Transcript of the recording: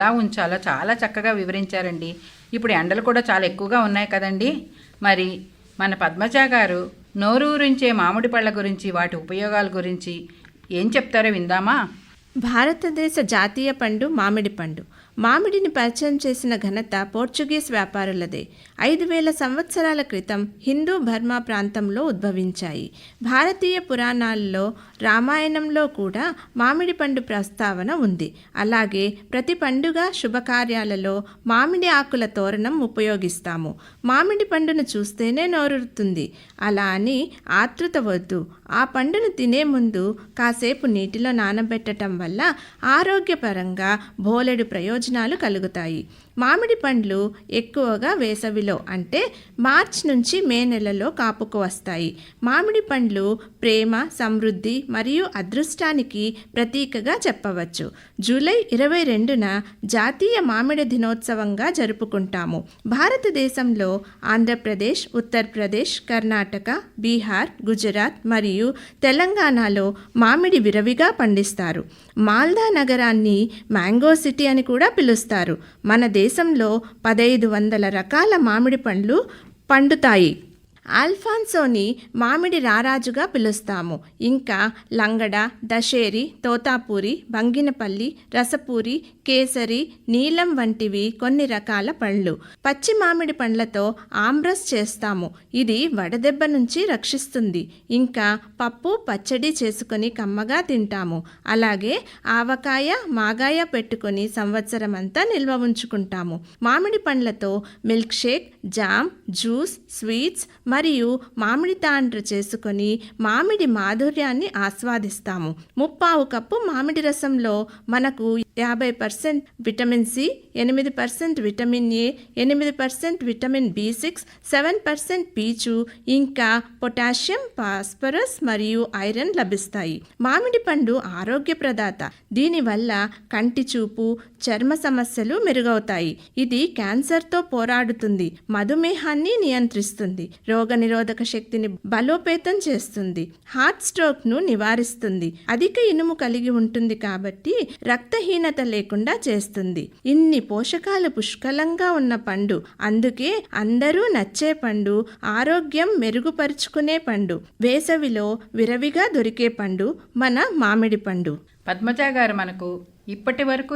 ఎలా ఉంచాలో చాలా చక్కగా వివరించారండి. ఇప్పుడు ఎండలు కూడా చాలా ఎక్కువగా ఉన్నాయి కదండి. మరి మన పద్మజ గారు నోరూరించే మామిడి పళ్ళ గురించి వాటి ఉపయోగాల గురించి ఏం చెప్తారో విందామా? భారతదేశ జాతీయ పండు మామిడి పండు. మామిడిని పరిచయం చేసిన ఘనత పోర్చుగీస్ వ్యాపారులదే. ఐదు వేల సంవత్సరాల క్రితం హిందూ బర్మా ప్రాంతంలో ఉద్భవించాయి. భారతీయ పురాణాల్లో రామాయణంలో కూడా మామిడి పండు ప్రస్తావన ఉంది. అలాగే ప్రతి పండుగ శుభకార్యాలలో మామిడి ఆకుల తోరణం ఉపయోగిస్తాము. మామిడి పండును చూస్తేనే నోరుతుంది అలా అని ఆతృత వద్దు. ఆ పండును తినే ముందు కాసేపు నీటిలో నానబెట్టడం వల్ల ఆరోగ్యపరంగా బోలెడు ప్రయోజనాలు కలుగుతాయి. మామిడి పండ్లు ఎక్కువగా వేసవిలో అంటే మార్చ్ నుంచి మే నెలలో కాపుకు వస్తాయి. మామిడి పండ్లు ప్రేమ సమృద్ధి మరియు అదృష్టానికి ప్రతీకగా చెప్పవచ్చు. జూలై ఇరవై రెండున జాతీయ మామిడి దినోత్సవంగా జరుపుకుంటాము. భారతదేశంలో ఆంధ్రప్రదేశ్ ఉత్తరప్రదేశ్ కర్ణాటక బీహార్ గుజరాత్ మరియు తెలంగాణలో మామిడి విరవిగా పండిస్తారు. మాల్దా నగరాన్ని మ్యాంగో సిటీ అని కూడా పిలుస్తారు. మన దేశంలో పదైదు వందల రకాల మామిడి పండ్లు పండుతాయి. ఆల్ఫాన్సోని మామిడి రారాజుగా పిలుస్తాము. ఇంకా లంగడ దశేరి తోతాపూరి బంగినపల్లి రసపూరి కేసరి నీలం వంటివి కొన్ని రకాల పండ్లు. పచ్చి మామిడి పండ్లతో ఆమ్రస్ చేస్తాము. ఇది వడదెబ్బ నుంచి రక్షిస్తుంది. ఇంకా పప్పు పచ్చడి చేసుకొని కమ్మగా తింటాము. అలాగే ఆవకాయ మాగాయ పెట్టుకొని సంవత్సరం అంతా నిల్వ ఉంచుకుంటాము. మామిడి పండ్లతో milk shake jam juice sweets మరియు మామిడి తాండ్ర చేసుకొని మామిడి మాధుర్యాన్ని ఆస్వాదిస్తాము. ముప్పావు కప్పు మామిడి రసంలో మనకు యాభై పర్సెంట్ విటమిన్ సి ఎనిమిది పర్సెంట్ విటమిన్ ఏ ఎనిమిది percent vitamin B six seven percent పీచు ఇంకా పొటాషియం ఫాస్ఫరస్ మరియు ఐరన్ లభిస్తాయి. మామిడి పండు ఆరోగ్య ప్రదాత. దీనివల్ల కంటి చూపు చర్మ సమస్యలు మెరుగవుతాయి. ఇది క్యాన్సర్తో పోరాడుతుంది. మధుమేహాన్ని నియంత్రిస్తుంది. రోగనిరోధక శక్తిని బలోపేతం చేస్తుంది. హార్ట్ స్ట్రోక్ను నివారిస్తుంది. అధిక ఇనుము కలిగి ఉంటుంది కాబట్టి రక్తహీనత లేకుండా చేస్తుంది. ఇన్ని పోషకాలు పుష్కలంగా ఉన్న పండు. అందుకే అందరూ నచ్చే పండు ఆరోగ్యం మెరుగుపరుచుకునే పండు. వేసవిలో విరవిగా దొరికే పండు మన మామిడి పండు. పద్మజ గారు మనకు ఇప్పటి వరకు